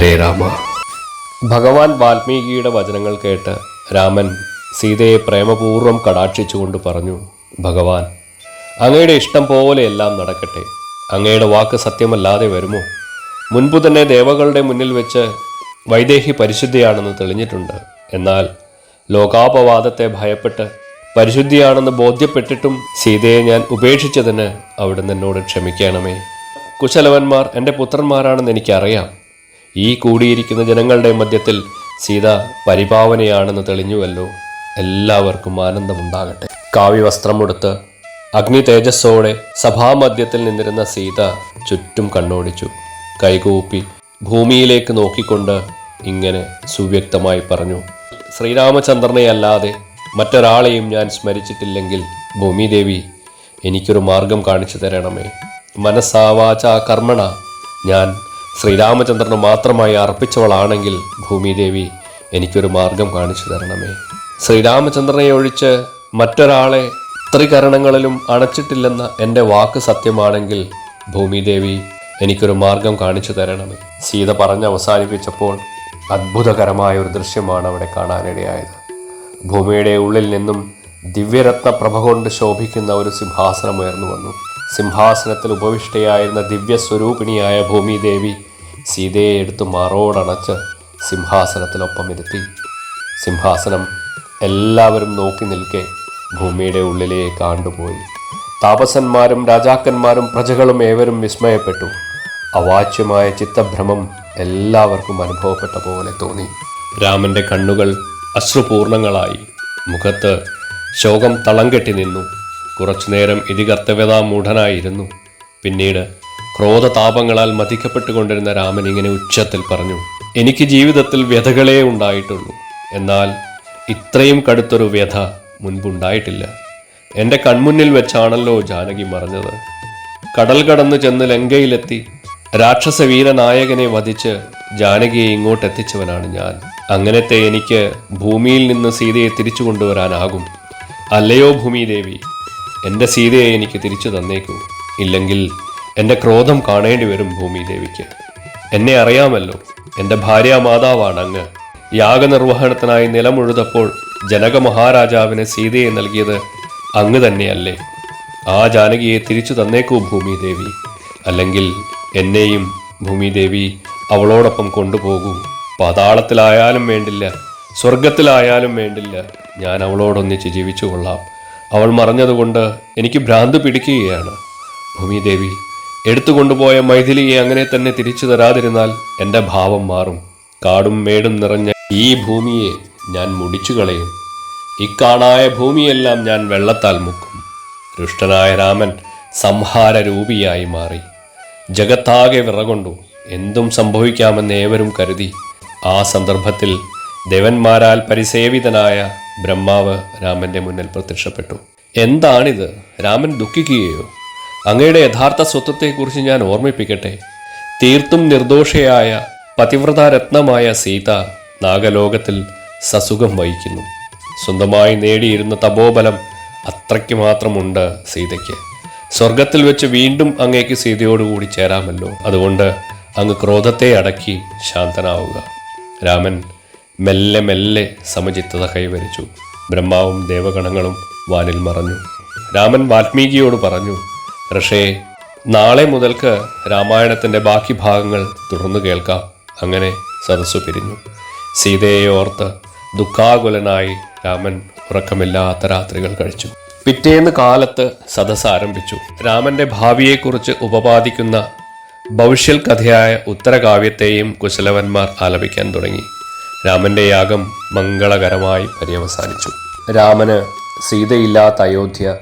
ഹരേ രാമ. ഭഗവാൻ വാൽമീകിയുടെ വചനങ്ങൾ കേട്ട് രാമൻ സീതയെ പ്രേമപൂർവം കടാക്ഷിച്ചുകൊണ്ട് പറഞ്ഞു ഭഗവാൻ അങ്ങയുടെ ഇഷ്ടം പോലെ എല്ലാം നടക്കട്ടെ. അങ്ങയുടെ വാക്ക് സത്യമല്ലാതെ വരുമോ? മുൻപ് തന്നെ ദേവകളുടെ മുന്നിൽ വെച്ച് വൈദേഹി പരിശുദ്ധിയാണെന്ന് തെളിഞ്ഞിട്ടുണ്ട്. എന്നാൽ ലോകാപവാദത്തെ ഭയപ്പെട്ട് പരിശുദ്ധിയാണെന്ന് ബോധ്യപ്പെട്ടിട്ടും സീതയെ ഞാൻ ഉപേക്ഷിച്ചതിന് അവിടുന്ന് എന്നോട് ക്ഷമിക്കണമേ. കുശലവന്മാർ എന്റെ പുത്രന്മാരാണെന്ന് എനിക്കറിയാം. ഈ കൂടിയിരിക്കുന്ന ജനങ്ങളുടെ മധ്യത്തിൽ സീത പരിപാവനയാണെന്ന് തെളിഞ്ഞുവല്ലോ. എല്ലാവർക്കും ആനന്ദമുണ്ടാകട്ടെ. കാവ്യവസ്ത്രമുടുത്ത് അഗ്നി തേജസ്സോടെ സഭാമധ്യത്തിൽ നിന്നിരുന്ന സീത ചുറ്റും കണ്ണോടിച്ചു. കൈകൂപ്പി ഭൂമിയിലേക്ക് നോക്കിക്കൊണ്ട് ഇങ്ങനെ സുവ്യക്തമായി പറഞ്ഞു ശ്രീരാമചന്ദ്രനെ അല്ലാതെ മറ്റൊരാളെയും ഞാൻ സ്മരിച്ചിട്ടില്ലെങ്കിൽ ഭൂമിദേവി എനിക്കൊരു മാർഗം കാണിച്ചു തരണമേ. മനസ്സാവാച കർമ്മണ ഞാൻ ശ്രീരാമചന്ദ്രന് മാത്രമായി അർപ്പിച്ചവളാണെങ്കിൽ ഭൂമിദേവി എനിക്കൊരു മാർഗം കാണിച്ചു തരണമേ. ശ്രീരാമചന്ദ്രനെ ഒഴിച്ച് മറ്റൊരാളെ ത്രികരണങ്ങളിലും അണച്ചിട്ടില്ലെന്ന എന്റെ വാക്ക് സത്യമാണെങ്കിൽ ഭൂമിദേവി എനിക്കൊരു മാർഗം കാണിച്ചു തരണമേ. സീത പറഞ്ഞ് അവസാനിപ്പിച്ചപ്പോൾ അത്ഭുതകരമായ ഒരു ദൃശ്യമാണ് അവിടെ കാണാനിടയായത്. ഭൂമിയുടെ ഉള്ളിൽ നിന്നും ദിവ്യരത്ന പ്രഭ കൊണ്ട് ശോഭിക്കുന്ന ഒരു സിംഹാസനം ഉയർന്നു വന്നു. സിംഹാസനത്തിൽ ഉപവിഷ്ടയായിരുന്ന ദിവ്യസ്വരൂപിണിയായ ഭൂമിദേവി സീതയെ എടുത്ത് മാറോടണച്ച് സിംഹാസനത്തിനൊപ്പം ഇരുത്തി. സിംഹാസനം എല്ലാവരും നോക്കി നിൽക്കെ ഭൂമിയുടെ ഉള്ളിലേക്ക് കാണ്ടുപോയി. താപസന്മാരും രാജാക്കന്മാരും പ്രജകളും ഏവരും വിസ്മയപ്പെട്ടു. അവാച്യമായ ചിത്തഭ്രമം എല്ലാവർക്കും അനുഭവപ്പെട്ട പോലെ തോന്നി. രാമന്റെ കണ്ണുകൾ അശ്രുപൂർണങ്ങളായി. മുഖത്ത് ശോകം തളം കെട്ടി നിന്നു. കുറച്ചുനേരം ഇതികർത്തവ്യതാ മൂഢനായിരുന്നു പിന്നീട് ക്രോധതാപങ്ങളാൽ മതിക്കപ്പെട്ടുകൊണ്ടിരുന്ന രാമൻ ഇങ്ങനെ ഉച്ചത്തിൽ പറഞ്ഞു എനിക്ക് ജീവിതത്തിൽ വ്യഥകളേ ഉണ്ടായിട്ടുള്ളൂ. എന്നാൽ ഇത്രയും കടുത്തൊരു വ്യഥ മുൻപുണ്ടായിട്ടില്ല. എന്റെ കൺമുന്നിൽ വെച്ചാണല്ലോ ജാനകി മറഞ്ഞത്. കടൽ കടന്നു ചെന്ന് ലങ്കയിലെത്തി രാക്ഷസ വീരനായകനെ വധിച്ച് ജാനകിയെ ഇങ്ങോട്ടെത്തിച്ചവനാണ് ഞാൻ. അങ്ങനത്തെ എനിക്ക് ഭൂമിയിൽ നിന്ന് സീതയെ തിരിച്ചു കൊണ്ടുവരാനാകും. അല്ലയോ ഭൂമിദേവി എന്റെ സീതയെ എനിക്ക് തിരിച്ചു തന്നേക്കൂ. ഇല്ലെങ്കിൽ എന്റെ ക്രോധം കാണേണ്ടി വരും ഭൂമിദേവിക്ക്. എന്നെ അറിയാമല്ലോ എന്റെ ഭാര്യ മാതാവാണ് അങ്ങ് യാഗനിർവഹണത്തിനായി നിലമുഴുതപ്പോൾ ജനക മഹാരാജാവിന് സീതയെ നൽകിയത് അങ്ങ് തന്നെയല്ലേ. ആ ജാനകിയെ തിരിച്ചു തന്നേക്കൂ ഭൂമിദേവി. അല്ലെങ്കിൽ എന്നെയും ഭൂമിദേവി അവളോടൊപ്പം കൊണ്ടുപോകൂ. പാതാളത്തിലായാലും വേണ്ടില്ല സ്വർഗത്തിലായാലും വേണ്ടില്ല ഞാൻ അവളോടൊന്നിച്ച് ജീവിച്ചു കൊള്ളാം. അവൾ മറഞ്ഞതുകൊണ്ട് എനിക്ക് ഭ്രാന്ത് പിടിക്കുകയാണ്. ഭൂമിദേവി എടുത്തുകൊണ്ടുപോയ മൈഥിലിയെ അങ്ങനെ തന്നെ തിരിച്ചു തരാതിരുന്നാൽ എന്റെ ഭാവം മാറും. കാടും മേടും നിറഞ്ഞ ഈ ഭൂമിയെ ഞാൻ മുടിച്ചു കളയും. ഇക്കാണായ ഭൂമിയെല്ലാം ഞാൻ വെള്ളത്താൽ മുക്കും. ദുഷ്ടനായ രാമൻ സംഹാര രൂപിയായി മാറി. ജഗത്താകെ വിറകൊണ്ടു. എന്തും സംഭവിക്കാമെന്ന് ഏവരും കരുതി. ആ സന്ദർഭത്തിൽ ദേവന്മാരാൽ പരിസേവിതനായ ബ്രഹ്മാവ് രാമന്റെ മുന്നിൽ പ്രത്യക്ഷപ്പെട്ടു. എന്താണിത്? രാമൻ ദുഃഖിക്കുകയോ? അങ്ങയുടെ യഥാർത്ഥ സ്വത്വത്തെക്കുറിച്ച് ഞാൻ ഓർമ്മിപ്പിക്കട്ടെ. തീർത്തും നിർദോഷയായ പതിവ്രതാരത്നമായ സീത നാഗലോകത്തിൽ സസുഖം വഹിക്കുന്നു. സ്വന്തമായി നേടിയിരുന്ന തപോബലം അത്രയ്ക്ക് മാത്രമുണ്ട് സീതയ്ക്ക്. സ്വർഗത്തിൽ വെച്ച് വീണ്ടും അങ്ങേക്ക് സീതയോടുകൂടി ചേരാമല്ലോ. അതുകൊണ്ട് അങ്ങ് ക്രോധത്തെ അടക്കി ശാന്തനാവുക. രാമൻ മെല്ലെ മെല്ലെ സമചിത്തത കൈവരിച്ചു ബ്രഹ്മാവും ദേവഗണങ്ങളും വാനിൽ മറഞ്ഞു. രാമൻ വാൽമീകിയോട് പറഞ്ഞു ഋഷേ നാളെ മുതൽക്ക് രാമായണത്തിന്റെ ബാക്കി ഭാഗങ്ങൾ തുടർന്നു കേൾക്കാം. അങ്ങനെ സദസ്സു പിരിഞ്ഞു. സീതയെ ഓർത്ത് ദുഃഖാകുലനായി രാമൻ ഉറക്കമില്ലാത്ത രാത്രികൾ കഴിച്ചു. പിറ്റേന്ന് കാലത്ത് സദസ് ആരംഭിച്ചു. രാമന്റെ ഭാവിയെക്കുറിച്ച് ഉപപാദിക്കുന്ന ഭവിഷ്യൽ കഥയായ ഉത്തരകാവ്യത്തെയും കുശലവന്മാർ ആലപിക്കാൻ തുടങ്ങി. രാമന്റെ യാഗം മംഗളകരമായി പര്യവസാനിച്ചു. രാമന് സീതയില്ലാത്ത അയോധ്യ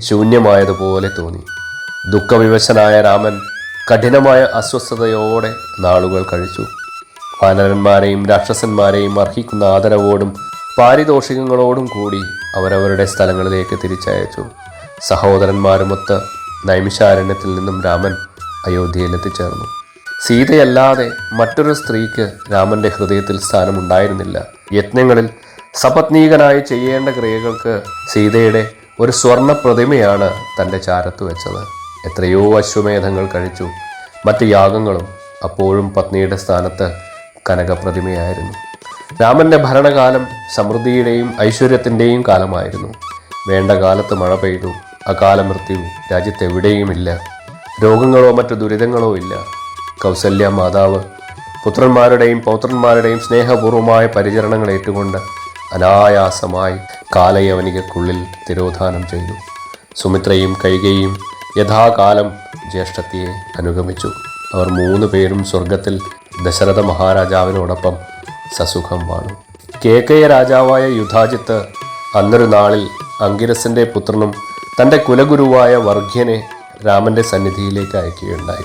ശൂന്യമായതുപോലെ തോന്നി. ദുഃഖവിവശനായ രാമൻ കഠിനമായ അസ്വസ്ഥതയോടെ നാളുകൾ കഴിച്ചു. വാനരന്മാരെയും രാക്ഷസന്മാരെയും അർഹിക്കുന്ന ആദരവോടും പാരിതോഷികങ്ങളോടും കൂടി അവരവരുടെ സ്ഥലങ്ങളിലേക്ക് തിരിച്ചയച്ചു. സഹോദരന്മാരുമൊത്ത് നൈമിഷാരണ്യത്തിൽ നിന്നും രാമൻ അയോധ്യയിൽ എത്തിച്ചേർന്നു. സീതയല്ലാതെ മറ്റൊരു സ്ത്രീക്ക് രാമന്റെ ഹൃദയത്തിൽ സ്ഥാനമുണ്ടായിരുന്നില്ല. യജ്ഞങ്ങളിൽ സപത്നീകനായി ചെയ്യേണ്ട ക്രിയകൾക്ക് സീതയുടെ ഒരു സ്വർണ പ്രതിമയാണ് തന്റെ ചാരത്ത് വെച്ചത്. എത്രയോ അശ്വമേധങ്ങൾ കഴിച്ചു. മറ്റ് യാഗങ്ങളും അപ്പോഴും പത്നിയുടെ സ്ഥാനത്ത് കനകപ്രതിമയായിരുന്നു. രാമന്റെ ഭരണകാലം സമൃദ്ധിയുടെയും ഐശ്വര്യത്തിന്റെയും കാലമായിരുന്നു. വേണ്ട കാലത്ത് മഴ പെയ്തു. അകാല മൃത്യു രാജ്യത്തെവിടെയുമില്ല. രോഗങ്ങളോ മറ്റു ദുരിതങ്ങളോ ഇല്ല. കൗസല്യ മാതാവ് പുത്രന്മാരുടെയും പൗത്രന്മാരുടെയും സ്നേഹപൂർവമായ പരിചരണങ്ങൾ ഏറ്റുകൊണ്ട് അനായാസമായി കാലയവനികക്കുള്ളിൽ തിരോധാനം ചെയ്തു. സുമിത്രയും കൈകയും യഥാകാലം ജ്യേഷ്ഠത്തിയെ അനുഗമിച്ചു. അവർ മൂന്ന് പേരും സ്വർഗത്തിൽ ദശരഥ മഹാരാജാവിനോടൊപ്പം സസുഖം വാണു. കേക്കയ രാജാവായ യുധാജിത്ത് അന്നൊരു നാളിൽ അങ്കിരസിന്റെ പുത്രനും തന്റെ കുലഗുരുവായ വർഗ്യനെ രാമന്റെ സന്നിധിയിലേക്ക് അയക്കുകയുണ്ടായി.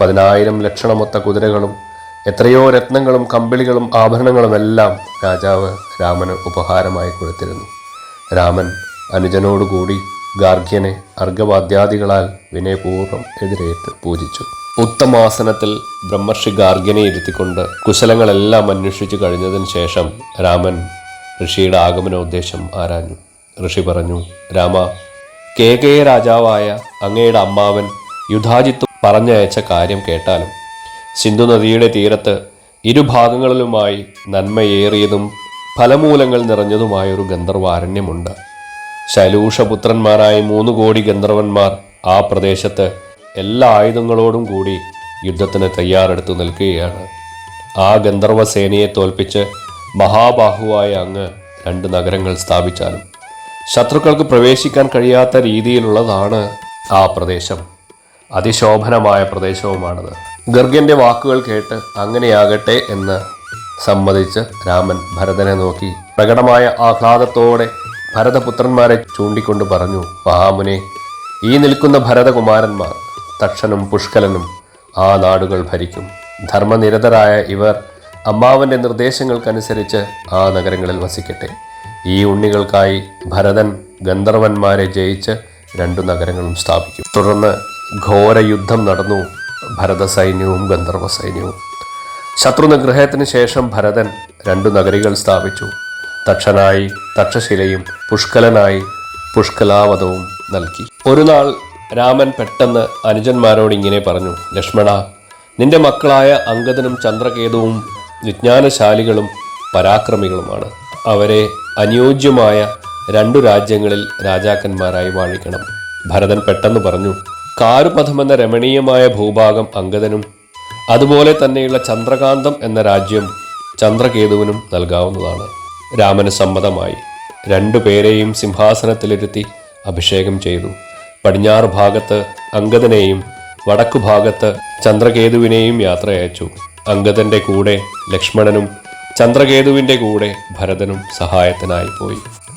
പതിനായിരം ലക്ഷണമൊത്ത കുതിരകളും എത്രയോ രത്നങ്ങളും കമ്പിളികളും ആഭരണങ്ങളുമെല്ലാം രാജാവ് രാമന് ഉപഹാരമായി കൊടുത്തിരുന്നു. രാമൻ അനുജനോടുകൂടി ഗാർഗ്യനെ അർഘവാദ്യാദികളാൽ വിനയപൂർവം എതിരേറ്റ് പൂജിച്ചു. ഉത്തമാസനത്തിൽ ബ്രഹ്മർഷി ഗാർഗ്യനെ ഇരുത്തിക്കൊണ്ട് കുശലങ്ങളെല്ലാം അന്വേഷിച്ചു കഴിഞ്ഞതിന് ശേഷം രാമൻ ഋഷിയുടെ ആഗമനോദ്ദേശം ആരാഞ്ഞു. ഋഷി പറഞ്ഞു രാമ കേകയ രാജാവായ അങ്ങയുടെ അമ്മാവൻ യുധാജിത്ത് പറഞ്ഞയച്ച കാര്യം കേട്ടാലും സിന്ധു നദിയുടെ തീരത്ത് ഇരുഭാഗങ്ങളിലുമായി നന്മയേറിയതും ഫലമൂലങ്ങൾ നിറഞ്ഞതുമായൊരു ഗന്ധർവാരണ്യമുണ്ട്. ശൈലൂഷപുത്രന്മാരായ മൂന്ന് കോടി ഗന്ധർവന്മാർ ആ പ്രദേശത്ത് എല്ലാ ആയുധങ്ങളോടും കൂടി യുദ്ധത്തിന് തയ്യാറെടുത്തു നിൽക്കുകയാണ്. ആ ഗന്ധർവ സേനയെ തോൽപ്പിച്ച് മഹാബാഹുവായ അങ്ങ് രണ്ട് നഗരങ്ങൾ സ്ഥാപിച്ചാലും ശത്രുക്കൾക്ക് പ്രവേശിക്കാൻ കഴിയാത്ത രീതിയിലുള്ളതാണ് ആ പ്രദേശം. അതിശോഭനമായ പ്രദേശവുമാണത്. ഗർഗന്റെ വാക്കുകൾ കേട്ട് അങ്ങനെയാകട്ടെ എന്ന് സമ്മതിച്ച് രാമൻ ഭരതനെ നോക്കി പ്രകടമായ ആഹ്ലാദത്തോടെ ഭരതപുത്രന്മാരെ ചൂണ്ടിക്കൊണ്ട് പറഞ്ഞു മഹാമുനെ ഈ നിൽക്കുന്ന ഭരതകുമാരന്മാർ തക്ഷനും പുഷ്കലനും ആ നാടുകൾ ഭരിക്കും. ധർമ്മനിരതരായ ഇവർ അമ്മാവന്റെ നിർദ്ദേശങ്ങൾക്കനുസരിച്ച് ആ നഗരങ്ങളിൽ വസിക്കട്ടെ. ഈ ഉണ്ണികൾക്കായി ഭരതൻ ഗന്ധർവന്മാരെ ജയിച്ച് രണ്ടു നഗരങ്ങളും സ്ഥാപിക്കും. തുടർന്ന് ഘോര യുദ്ധം നടന്നു ഭരത സൈന്യവും ഗന്ധർവ സൈന്യവും ശത്രുനിഗ്രഹത്തിന് ശേഷം ഭരതൻ രണ്ടു നഗരികൾ സ്ഥാപിച്ചു. തക്ഷനായി തക്ഷശിലയും പുഷ്കലനായി പുഷ്കലാവതവും നൽകി. ഒരു നാൾ രാമൻ പെട്ടെന്ന് അനുജന്മാരോട് ഇങ്ങനെ പറഞ്ഞു ലക്ഷ്മണ നിന്റെ മക്കളായ അംഗദനും ചന്ദ്രകേതുവും വിജ്ഞാനശാലികളും പരാക്രമികളുമാണ്. അവരെ അനുയോജ്യമായ രണ്ടു രാജ്യങ്ങളിൽ രാജാക്കന്മാരായി വാഴിക്കണം. ഭരതൻ പെട്ടെന്ന് പറഞ്ഞു കാരുപഥം എന്ന രമണീയമായ ഭൂഭാഗം അംഗദനും അതുപോലെ തന്നെയുള്ള ചന്ദ്രകാന്തം എന്ന രാജ്യം ചന്ദ്രകേതുവിനും നൽകാവുന്നതാണ്. രാമന് സമ്മതമായി രണ്ടുപേരെയും സിംഹാസനത്തിലിരുത്തി അഭിഷേകം ചെയ്തു. പടിഞ്ഞാറ് ഭാഗത്ത് അങ്കദനെയും വടക്കു ഭാഗത്ത് ചന്ദ്രകേതുവിനെയും യാത്ര അയച്ചു അങ്കദന്റെ കൂടെ ലക്ഷ്മണനും ചന്ദ്രകേതുവിന്റെ കൂടെ ഭരതനും സഹായത്തിനായി പോയി.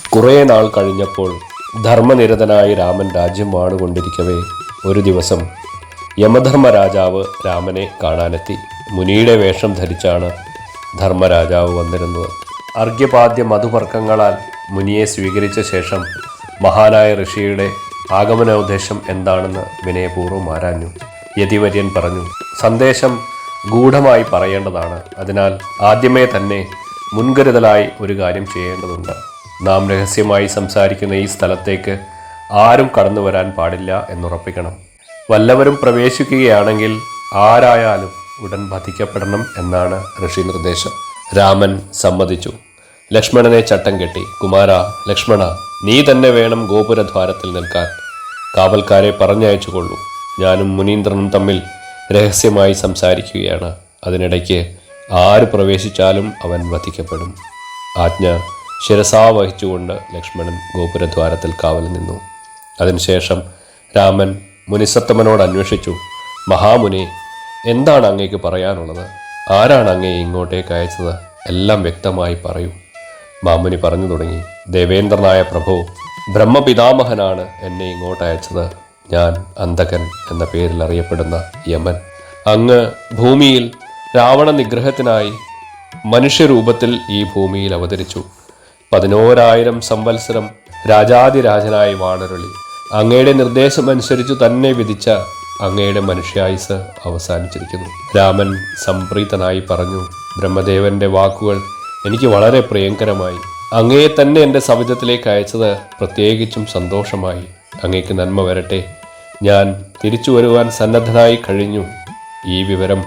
കുറേ നാൾ കഴിഞ്ഞപ്പോൾ ധർമ്മനിരതനായി രാമൻ രാജ്യം വാണുകൊണ്ടിരിക്കവേ. ഒരു ദിവസം യമധർമ്മ രാജാവ് രാമനെ കാണാനെത്തി. മുനിയുടെ വേഷം ധരിച്ചാണ് ധർമ്മരാജാവ് വന്നിരുന്നത്. അർഘ്യപാദ്യ മധുപർക്കങ്ങളാൽ മുനിയെ സ്വീകരിച്ച ശേഷം മഹാനായ ഋഷിയുടെ ആഗമനോദ്ദേശം എന്താണെന്ന് വിനയപൂർവം ആരാഞ്ഞു. യതിവര്യൻ പറഞ്ഞു സന്ദേശം ഗൂഢമായി പറയേണ്ടതാണ്. അതിനാൽ ആദ്യമേ തന്നെ മുൻകരുതലായി ഒരു കാര്യം ചെയ്യേണ്ടതുണ്ട്. നാം രഹസ്യമായി സംസാരിക്കുന്ന ഈ സ്ഥലത്തേക്ക് ആരും കടന്നു വരാൻ പാടില്ല എന്നുറപ്പിക്കണം. വല്ലവരും പ്രവേശിക്കുകയാണെങ്കിൽ ആരായാലും ഉടൻ വധിക്കപ്പെടണം എന്നാണ് ഋഷി നിർദ്ദേശം രാമൻ സമ്മതിച്ചു. ലക്ഷ്മണനെ ചട്ടം കെട്ടി. കുമാര ലക്ഷ്മണ നീ തന്നെ വേണം ഗോപുരദ്വാരത്തിൽ നിൽക്കാൻ. കാവൽക്കാരെ പറഞ്ഞയച്ചു കൊള്ളൂ. ഞാനും മുനീന്ദ്രനും തമ്മിൽ രഹസ്യമായി സംസാരിക്കുകയാണ്. അതിനിടയ്ക്ക് ആര് പ്രവേശിച്ചാലും അവൻ വധിക്കപ്പെടും. ആജ്ഞ ശിരസാ വഹിച്ചുകൊണ്ട് ലക്ഷ്മണൻ ഗോപുരദ്വാരത്തിൽ കാവൽ നിന്നു. അതിനുശേഷം രാമൻ മുനിസത്തമനോട് അന്വേഷിച്ചു. മഹാമുനി എന്താണ് അങ്ങേക്ക് പറയാനുള്ളത്? ആരാണ് അങ്ങേ ഇങ്ങോട്ടേക്ക് അയച്ചത്? എല്ലാം വ്യക്തമായി പറയൂ. മാമുനി പറഞ്ഞു തുടങ്ങി. ദേവേന്ദ്രനായ പ്രഭു ബ്രഹ്മപിതാമഹനാണ് എന്നെ ഇങ്ങോട്ട് അയച്ചത്. ഞാൻ അന്ധകൻ എന്ന പേരിൽ അറിയപ്പെടുന്ന യമൻ. അങ്ങ് ഭൂമിയിൽ രാവണ നിഗ്രഹത്തിനായി മനുഷ്യരൂപത്തിൽ ഈ ഭൂമിയിൽ അവതരിച്ചു. പതിനോരായിരം സംവത്സരം രാജാതിരാജനായി വാണരുളി. അങ്ങയുടെ നിർദ്ദേശമനുസരിച്ചു തന്നെ വിധിച്ച അങ്ങയുടെ മനുഷ്യായുസ് അവസാനിച്ചിരിക്കുന്നു. രാമൻ സംപ്രീതനായി പറഞ്ഞു ബ്രഹ്മദേവന്റെ വാക്കുകൾ എനിക്ക് വളരെ പ്രിയങ്കരമായി. അങ്ങയെ തന്നെ എന്റെ സവിധത്തിലേക്ക് അയച്ചത് പ്രത്യേകിച്ചും സന്തോഷമായി. അങ്ങേക്ക് നന്മ വരട്ടെ. ഞാൻ തിരിച്ചു വരുവാൻ സന്നദ്ധനായി കഴിഞ്ഞു. ഈ വിവരം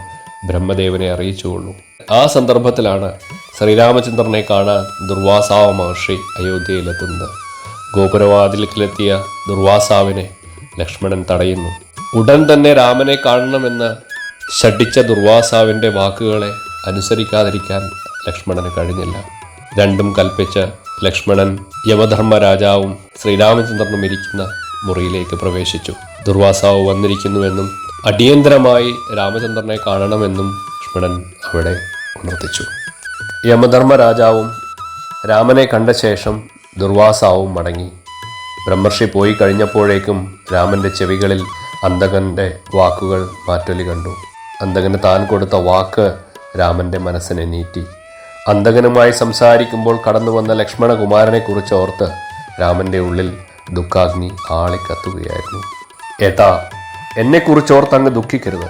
ബ്രഹ്മദേവനെ അറിയിച്ചുകൊള്ളൂ. ആ സന്ദർഭത്തിലാണ് ശ്രീരാമചന്ദ്രനെ കാണാൻ ദുർവാസാവ മഹർഷി അയോധ്യയിലെത്തുന്നത്. ഗോപുരവാതിൽക്കിലെത്തിയ ദുർവാസാവിനെ ലക്ഷ്മണൻ തടയുന്നു. ഉടൻ തന്നെ രാമനെ കാണണമെന്ന് ഷഡിച്ച ദുർവാസാവിന്റെ വാക്കുകളെ അനുസരിക്കാതിരിക്കാൻ ലക്ഷ്മണന് കഴിഞ്ഞില്ല. രണ്ടും കൽപ്പിച്ച് ലക്ഷ്മണൻ യമധർമ്മ രാജാവും ശ്രീരാമചന്ദ്രനും ഇരിക്കുന്ന മുറിയിലേക്ക് പ്രവേശിച്ചു. ദുർവാസാവ് വന്നിരിക്കുന്നുവെന്നും അടിയന്തരമായി രാമചന്ദ്രനെ കാണണമെന്നും ലക്ഷ്മണൻ അവിടെ ഉണർത്തിച്ചു. യമധർമ്മ രാജാവും രാമനെ കണ്ട ശേഷം ദുർവാസാവും മടങ്ങി. ബ്രഹ്മർഷി പോയി കഴിഞ്ഞപ്പോഴേക്കും രാമന്റെ ചെവികളിൽ അന്തകന്റെ വാക്കുകൾ മാറ്റൊലി കണ്ടു. അന്തകന് താൻ കൊടുത്ത വാക്ക് രാമന്റെ മനസ്സിനെ നീറ്റി അന്തകനുമായി സംസാരിക്കുമ്പോൾ കടന്നു വന്ന ലക്ഷ്മണകുമാരനെക്കുറിച്ച് ഓർത്ത് രാമന്റെ ഉള്ളിൽ ദുഃഖാഗ്നി ആളിക്കത്തുകയായിരുന്നു ഏട്ടാ എന്നെക്കുറിച്ച് ഓർത്ത് അങ്ങ് ദുഃഖിക്കരുത്.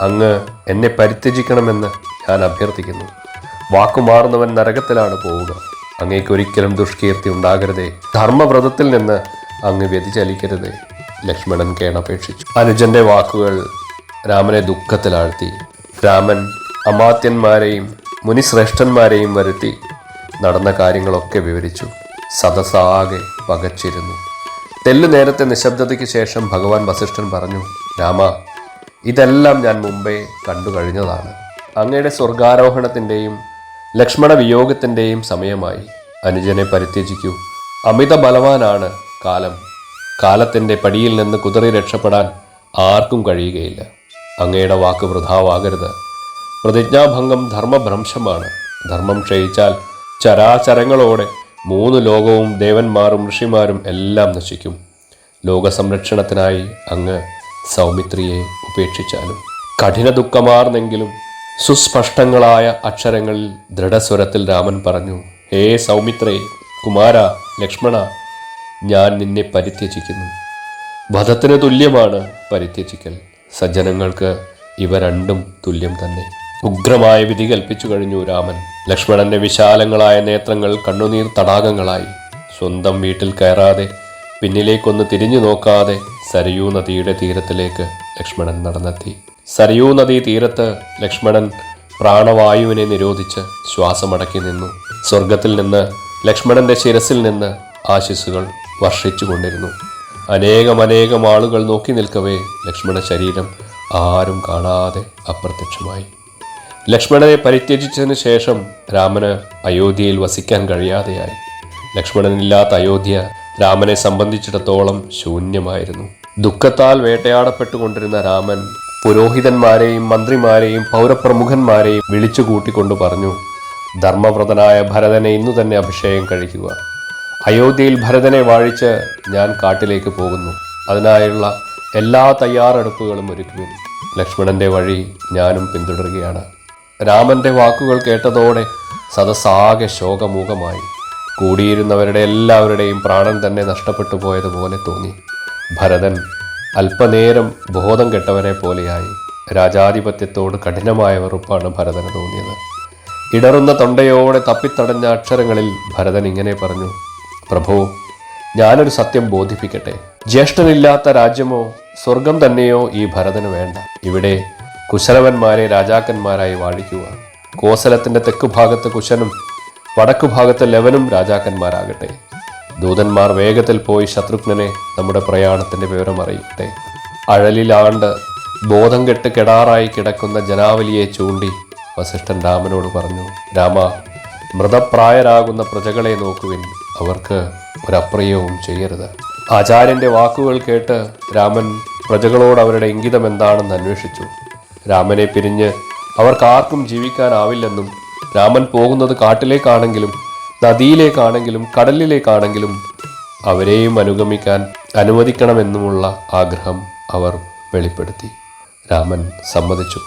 അങ്ങ് എന്നെ പരിത്യജിക്കണമെന്ന് ഞാൻ അഭ്യർത്ഥിക്കുന്നു. വാക്കുമാറുന്നവൻ നരകത്തിലാണ് പോവുക. അങ്ങേക്കൊരിക്കലും ദുഷ്കീർത്തി ഉണ്ടാകരുതേ. ധർമ്മവ്രതത്തിൽ നിന്ന് അങ്ങ് വ്യതിചലിക്കരുതേ. ലക്ഷ്മണൻ കേണപേക്ഷിച്ചു. അനുജന്റെ വാക്കുകൾ രാമനെ ദുഃഖത്തിലാഴ്ത്തി. രാമൻ അമാത്യന്മാരെയും മുനിശ്രേഷ്ഠന്മാരെയും വരുത്തി നടന്ന കാര്യങ്ങളൊക്കെ വിവരിച്ചു. സദസാകെ പകച്ചിരുന്നു തെല്ലു നേരത്തെ നിശബ്ദതയ്ക്ക് ശേഷം ഭഗവാൻ വസിഷ്ഠൻ പറഞ്ഞു രാമ ഇതെല്ലാം ഞാൻ മുമ്പേ കണ്ടു കഴിഞ്ഞതാണ്. അങ്ങയുടെ സ്വർഗാരോഹണത്തിന്റെയും ലക്ഷ്മണ വിയോഗത്തിന്റെയും സമയമായി. അനുജനെ പരിത്യജിക്കൂ. അമിത ബലവാനാണ് കാലം. കാലത്തിന്റെ പടിയിൽ നിന്ന് കുതിറി രക്ഷപ്പെടാൻ ആർക്കും കഴിയുകയില്ല. അങ്ങയുടെ വാക്ക് വൃഥാവാകരുത്. പ്രതിജ്ഞാഭംഗം ധർമ്മഭ്രംശമാണ്. ധർമ്മം ക്ഷയിച്ചാൽ ചരാചരങ്ങളോടെ മൂന്ന് ലോകവും ദേവന്മാരും ഋഷിമാരും എല്ലാം നശിക്കും. ലോകസംരക്ഷണത്തിനായി അങ്ങ് സൗമിത്രിയെ ഉപേക്ഷിച്ചാലും. കഠിന ദുഃഖമാർന്നെങ്കിലും സുസ്പഷ്ടങ്ങളായ അക്ഷരങ്ങളിൽ ദൃഢസ്വരത്തിൽ രാമൻ പറഞ്ഞു ഹേ സൗമിത്രേ കുമാര ലക്ഷ്മണ ഞാൻ നിന്നെ പരിത്യജിക്കുന്നു. വധത്തിന് തുല്യമാണ് പരിത്യജിക്കൽ. സജ്ജനങ്ങൾക്ക് ഇവ രണ്ടും തുല്യം തന്നെ. ഉഗ്രമായ വിധി കൽപ്പിച്ചു കഴിഞ്ഞു രാമൻ. ലക്ഷ്മണന്റെ വിശാലങ്ങളായ നേത്രങ്ങൾ കണ്ണുനീർ തടാകങ്ങളായി. സ്വന്തം വീട്ടിൽ കയറാതെ പിന്നിലേക്കൊന്ന് തിരിഞ്ഞു നോക്കാതെ സരയൂ നദിയുടെ തീരത്തിലേക്ക് ലക്ഷ്മണൻ നടന്നെത്തി. സരയൂ നദീ തീരത്ത് ലക്ഷ്മണൻ പ്രാണവായുവിനെ നിരോധിച്ച് ശ്വാസമടക്കി നിന്നു. സ്വർഗത്തിൽ നിന്ന് ലക്ഷ്മണന്റെ ശിരസിൽ നിന്ന് ആശിസ്സുകൾ വർഷിച്ചുകൊണ്ടിരുന്നു. അനേകം അനേകം ആളുകൾ നോക്കി നിൽക്കവേ ലക്ഷ്മണ ശരീരം ആരും കാണാതെ അപ്രത്യക്ഷമായി. ലക്ഷ്മണനെ പരിത്യജിച്ചതിന് ശേഷം രാമന് അയോധ്യയിൽ വസിക്കാൻ കഴിയാതെയായി. ലക്ഷ്മണനില്ലാത്ത അയോധ്യ രാമനെ സംബന്ധിച്ചിടത്തോളം ശൂന്യമായിരുന്നു. ദുഃഖത്താൽ വേട്ടയാടപ്പെട്ടുകൊണ്ടിരുന്ന രാമൻ പുരോഹിതന്മാരെയും മന്ത്രിമാരെയും പൗരപ്രമുഖന്മാരെയും വിളിച്ചു കൂട്ടിക്കൊണ്ട് പറഞ്ഞു ധർമ്മവ്രതനായ ഭരതനെ ഇന്നു തന്നെ അഭിഷേകം കഴിക്കുക. അയോധ്യയിൽ ഭരതനെ വാഴിച്ച് ഞാൻ കാട്ടിലേക്ക് പോകുന്നു. അതിനായുള്ള എല്ലാ തയ്യാറെടുപ്പുകളും ഒരുക്കുവിൻ. ലക്ഷ്മണന്റെ വഴി ഞാനും പിന്തുടരുകയാണ്. രാമന്റെ വാക്കുകൾ കേട്ടതോടെ സദസ്സാകെ ശോകമൂകമായി. കൂടിയിരുന്നവരുടെ എല്ലാവരുടെയും പ്രാണൻ തന്നെ നഷ്ടപ്പെട്ടു പോയതുപോലെ തോന്നി. ഭരതൻ അല്പനേരം ബോധം കെട്ടവനെ പോലെയായി. രാജാധിപത്യത്തോട് കഠിനമായ വെറുപ്പാണ് ഭരതന് തോന്നിയത്. ഇടറുന്ന തൊണ്ടയോടെ തപ്പിത്തടഞ്ഞ അക്ഷരങ്ങളിൽ ഭരതൻ ഇങ്ങനെ പറഞ്ഞു. പ്രഭു ഞാനൊരു സത്യം ബോധിപ്പിക്കട്ടെ. ജ്യേഷ്ഠനില്ലാത്ത രാജ്യമോ സ്വർഗം തന്നെയോ ഈ ഭരതന് വേണ്ട. ഇവിടെ കുശലവന്മാരെ രാജാക്കന്മാരായി വാഴിക്കുക. കോസലത്തിന്റെ തെക്കുഭാഗത്ത് കുശനും വടക്കുഭാഗത്ത് ലവനും രാജാക്കന്മാരാകട്ടെ. ദൂതന്മാർ വേഗത്തിൽ പോയി ശത്രുഘ്നനെ നമ്മുടെ പ്രയാണത്തിന്റെ വിവരം അറിയിക്കട്ടെ. അഴലിലാണ്ട് ബോധം കെട്ട് കെടാറായി കിടക്കുന്ന ജനാവലിയെ ചൂണ്ടി വസിഷ്ഠൻ രാമനോട് പറഞ്ഞു രാമ മൃതപ്രായരാകുന്ന പ്രജകളെ നോക്കുവിൻ. അവർക്ക് ഒരപ്രിയവും ചെയ്യരുത്. ആചാര്യന്റെ വാക്കുകൾ കേട്ട് രാമൻ പ്രജകളോട് അവരുടെ ഇംഗിതം എന്താണെന്ന് അന്വേഷിച്ചു. രാമനെ പിരിഞ്ഞ് അവർക്കാർക്കും ജീവിക്കാനാവില്ലെന്നും രാമൻ പോകുന്നത് കാട്ടിലേക്കാണെങ്കിലും നദിയിലേക്കാണെങ്കിലും കടലിലേക്കാണെങ്കിലും അവരെയും അനുഗമിക്കാൻ അനുവദിക്കണമെന്നുമുള്ള ആഗ്രഹം അവർ വെളിപ്പെടുത്തി. രാമൻ സമ്മതിച്ചു.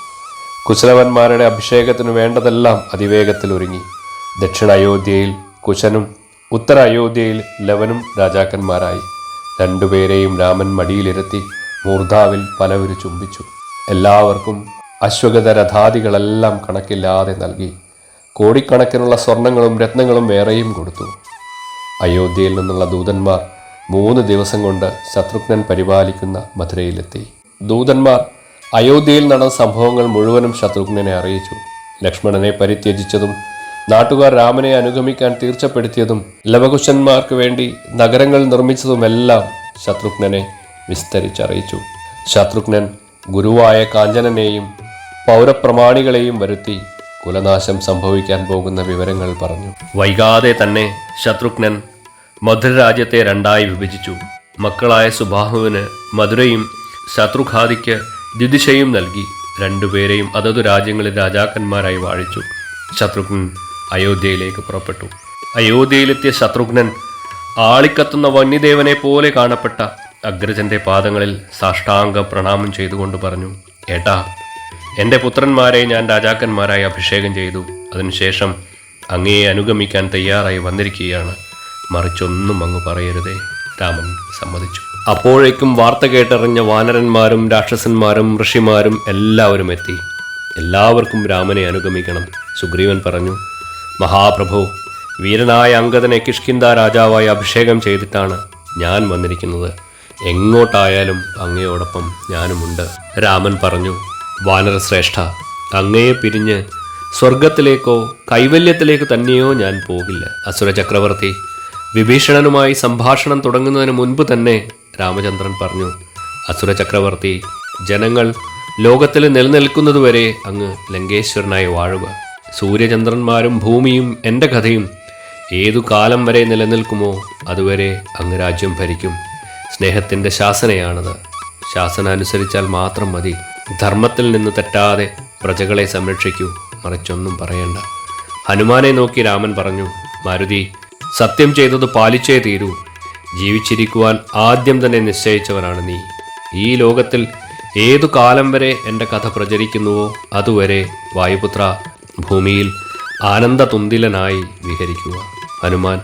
കുശലവന്മാരുടെ അഭിഷേകത്തിനു വേണ്ടതെല്ലാം അതിവേഗത്തിൽ ഒരുങ്ങി ദക്ഷിണ അയോധ്യയിൽ കുശനും ഉത്തര അയോധ്യയിൽ ലവനും രാജാക്കന്മാരായി. രണ്ടുപേരെയും രാമൻ മടിയിലിരുത്തി മൂർധാവിൽ പലവര് ചുംബിച്ചു. എല്ലാവർക്കും അശ്വഗത രഥാദികളെല്ലാം കണക്കില്ലാതെ നൽകി. കോടിക്കണക്കിനുള്ള സ്വർണങ്ങളും രത്നങ്ങളും വേറെയും കൊടുത്തു. അയോധ്യയിൽ നിന്നുള്ള ദൂതന്മാർ മൂന്ന് ദിവസം കൊണ്ട് ശത്രുഘ്നൻ പരിപാലിക്കുന്ന മധുരയിലെത്തി. ദൂതന്മാർ അയോധ്യയിൽ നടന്ന സംഭവങ്ങൾ മുഴുവനും ശത്രുഘ്നനെ അറിയിച്ചു. ലക്ഷ്മണനെ പരിത്യജിച്ചതും നാട്ടുകാർ രാമനെ അനുഗമിക്കാൻ തീർച്ചപ്പെടുത്തിയതും ലവകുശന്മാർക്ക് വേണ്ടി നഗരങ്ങൾ നിർമ്മിച്ചതുമെല്ലാം ശത്രുഘ്നനെ വിസ്തരിച്ചറിയിച്ചു. ശത്രുഘ്നൻ ഗുരുവായ കാഞ്ചനനെയും പൗരപ്രമാണികളെയും വരുത്തി കുലനാശം സംഭവിക്കാൻ പോകുന്ന വിവരങ്ങൾ പറഞ്ഞു. വൈകാതെ തന്നെ ശത്രുഘ്നൻ മധുരരാജ്യത്തെ രണ്ടായി വിഭജിച്ചു. മക്കളായ സുബാഹുവിന് മധുരയും ശത്രുഘാതിക്ക് ദ്വിദിശയും നൽകി. രണ്ടുപേരെയും അതതു രാജ്യങ്ങളിൽ രാജാക്കന്മാരായി വാഴിച്ചു. ശത്രുഘ്നൻ അയോധ്യയിലേക്ക് പുറപ്പെട്ടു. അയോധ്യയിലെത്തിയ ശത്രുഘ്നൻ ആളിക്കത്തുന്ന വന്യദേവനെ പോലെ കാണപ്പെട്ട അഗ്രജന്റെ പാദങ്ങളിൽ സാഷ്ടാംഗ പ്രണാമം ചെയ്തുകൊണ്ട് പറഞ്ഞു ഏട്ടാ എന്റെ പുത്രന്മാരെ ഞാൻ രാജാക്കന്മാരായി അഭിഷേകം ചെയ്തു. അതിനുശേഷം അങ്ങയെ അനുഗമിക്കാൻ തയ്യാറായി വന്നിരിക്കുകയാണ്. മറിച്ചൊന്നും അങ്ങ് പറയരുതേ രാമൻ സമ്മതിച്ചു. അപ്പോഴേക്കും വാർത്ത കേട്ടറിഞ്ഞ വാനരന്മാരും രാക്ഷസന്മാരും ഋഷിമാരും എല്ലാവരും എത്തി. എല്ലാവർക്കും രാമനെ അനുഗമിക്കണം സുഗ്രീവൻ പറഞ്ഞു മഹാപ്രഭു വീരനായ അങ്കദനെ കിഷ്കിന്ദ രാജാവായി അഭിഷേകം ചെയ്തിട്ടാണ് ഞാൻ വന്നിരിക്കുന്നത്. എങ്ങോട്ടായാലും അങ്ങയോടൊപ്പം ഞാനുമുണ്ട്. രാമൻ പറഞ്ഞു വാനരശ്രേഷ്ഠ അങ്ങയെ പിരിഞ്ഞ് സ്വർഗത്തിലേക്കോ കൈവല്യത്തിലേക്ക് തന്നെയോ ഞാൻ പോകില്ല. അസുര ചക്രവർത്തി വിഭീഷണനുമായി സംഭാഷണം തുടങ്ങുന്നതിന് മുൻപ് തന്നെ രാമചന്ദ്രൻ പറഞ്ഞു അസുര ചക്രവർത്തി ജനങ്ങൾ ലോകത്തിൽ നിലനിൽക്കുന്നതുവരെ അങ്ങ് ലങ്കേശ്വരനായി വാഴുക. സൂര്യചന്ദ്രന്മാരും ഭൂമിയും എന്റെ കഥയും ഏതു കാലം വരെ നിലനിൽക്കുമോ അതുവരെ അങ്ങ് രാജ്യം ഭരിക്കും. സ്നേഹത്തിന്റെ ശാസനയാണത്. ശാസന അനുസരിച്ചാൽ മാത്രം മതി. ധർമ്മത്തിൽ നിന്ന് തെറ്റാതെ പ്രജകളെ സംരക്ഷിക്കൂ. മറിച്ചൊന്നും പറയണ്ട. ഹനുമാനെ നോക്കി രാമൻ പറഞ്ഞു മാരുതി സത്യം ചെയ്തത് പാലിച്ചേ തീരൂ. ജീവിച്ചിരിക്കുവാൻ ആദ്യം തന്നെ നിശ്ചയിച്ചവനാണ് നീ. ഈ ലോകത്തിൽ ഏതു കാലം വരെ എന്റെ കഥ പ്രചരിക്കുന്നുവോ അതുവരെ വായുപുത്ര ഭൂമിയിൽ ആനന്ദതുന്തിലനായി വിഹരിക്കുക. ഹനുമാൻ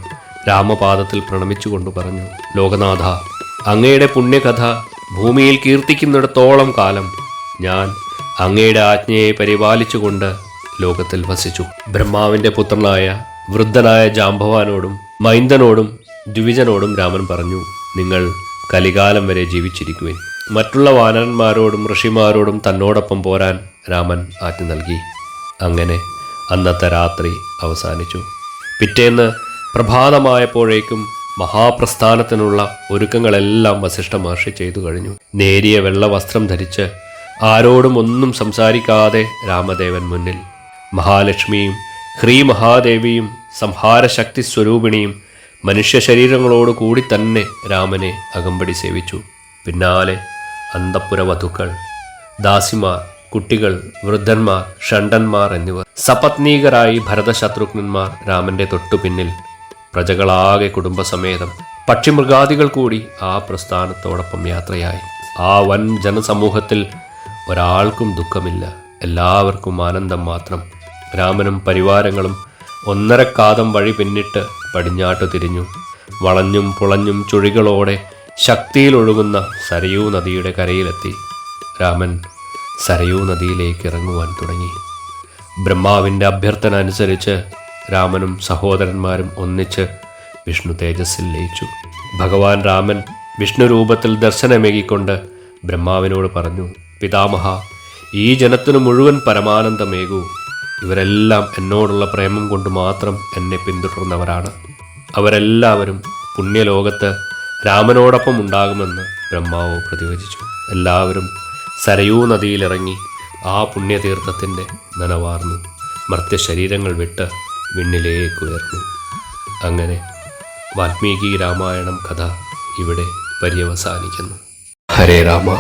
രാമപാദത്തിൽ പ്രണമിച്ചുകൊണ്ട് പറഞ്ഞു ലോകനാഥ അങ്ങയുടെ പുണ്യകഥ ഭൂമിയിൽ കീർത്തിക്കുന്നിടത്തോളം കാലം ഞാൻ അങ്ങയുടെ ആജ്ഞയെ പരിപാലിച്ചുകൊണ്ട് ലോകത്തിൽ വസിച്ചു. ബ്രഹ്മാവിന്റെ പുത്രനായ വൃദ്ധനായ ജാംഭവാനോടും മൈന്ദനോടും ദ്വിജനോടും രാമൻ പറഞ്ഞു നിങ്ങൾ കലികാലം വരെ ജീവിച്ചിരിക്കുവിൻ. മറ്റുള്ള വാനരന്മാരോടും ഋഷിമാരോടും തന്നോടൊപ്പം പോരാൻ രാമൻ ആജ്ഞ നൽകി. അങ്ങനെ അന്നത്തെ രാത്രി അവസാനിച്ചു. പിറ്റേന്ന് പ്രഭാതമായപ്പോഴേക്കും മഹാപ്രസ്ഥാനത്തിനുള്ള ഒരുക്കങ്ങളെല്ലാം വസിഷ്ഠ മഹർഷി ചെയ്തു കഴിഞ്ഞു. നേരിയ വെള്ള വസ്ത്രം ധരിച്ച് ആരോടും ഒന്നും സംസാരിക്കാതെ രാമദേവൻ മുന്നിൽ. മഹാലക്ഷ്മിയും ശ്രീ മഹാദേവിയും സംഹാരശക്തി സ്വരൂപിണിയും മനുഷ്യ ശരീരങ്ങളോട് കൂടി തന്നെ രാമനെ അകമ്പടി സേവിച്ചു. പിന്നാലെ അന്തപ്പുര വധുക്കൾ ദാസിമാർ കുട്ടികൾ വൃദ്ധന്മാർ ഷണ്ടന്മാർ എന്നിവർ. സപത്നീകരായി ഭരതശത്രുഘ്നന്മാർ രാമന്റെ തൊട്ടുപിന്നിൽ. പ്രജകളാകെ കുടുംബസമേതം. പക്ഷിമൃഗാദികൾ കൂടി ആ പ്രസ്ഥാനത്തോടൊപ്പം യാത്രയായി. ആ വൻ ജനസമൂഹത്തിൽ ഒരാൾക്കും ദുഃഖമില്ല. എല്ലാവർക്കും ആനന്ദം മാത്രം. രാമനും പരിവാരങ്ങളും ഒന്നരക്കാതം വഴി പിന്നിട്ട് പടിഞ്ഞാട്ടു തിരിഞ്ഞു. വളഞ്ഞും പുളഞ്ഞും ചുഴികളോടെ ശക്തിയിലൊഴുകുന്ന സരയൂ നദിയുടെ കരയിലെത്തി. രാമൻ സരയൂ നദിയിലേക്ക് ഇറങ്ങുവാൻ തുടങ്ങി. ബ്രഹ്മാവിന്റെ അഭ്യർത്ഥന അനുസരിച്ച് രാമനും സഹോദരന്മാരും ഒന്നിച്ച് വിഷ്ണു തേജസ്സിൽ ലയിച്ചു. ഭഗവാൻ രാമൻ വിഷ്ണു രൂപത്തിൽ ദർശനമേകിക്കൊണ്ട് ബ്രഹ്മാവിനോട് പറഞ്ഞു പിതാമഹ ഈ ജനത്തിനു മുഴുവൻ പരമാനന്ദമേകൂ. ഇവരെല്ലാം എന്നോടുള്ള പ്രേമം കൊണ്ട് മാത്രം എന്നെ പിന്തുടർന്നവരാണ്. അവരെല്ലാവരും പുണ്യലോകത്ത് രാമനോടൊപ്പം ഉണ്ടാകുമെന്ന് ബ്രഹ്മാവ് പ്രതിവചിച്ചു. എല്ലാവരും സരയൂ നദിയിലിറങ്ങി ആ പുണ്യതീർത്ഥത്തിന്റെ നനവാർന്നു. മർത്യശരീരങ്ങൾ വിട്ട് വിണ്ണിലേക്ക് ഉയർന്നു. അങ്ങനെ വാൽമീകി രാമായണം കഥ ഇവിടെ പര്യവസാനിക്കുന്നു. ഹരേ രാമ.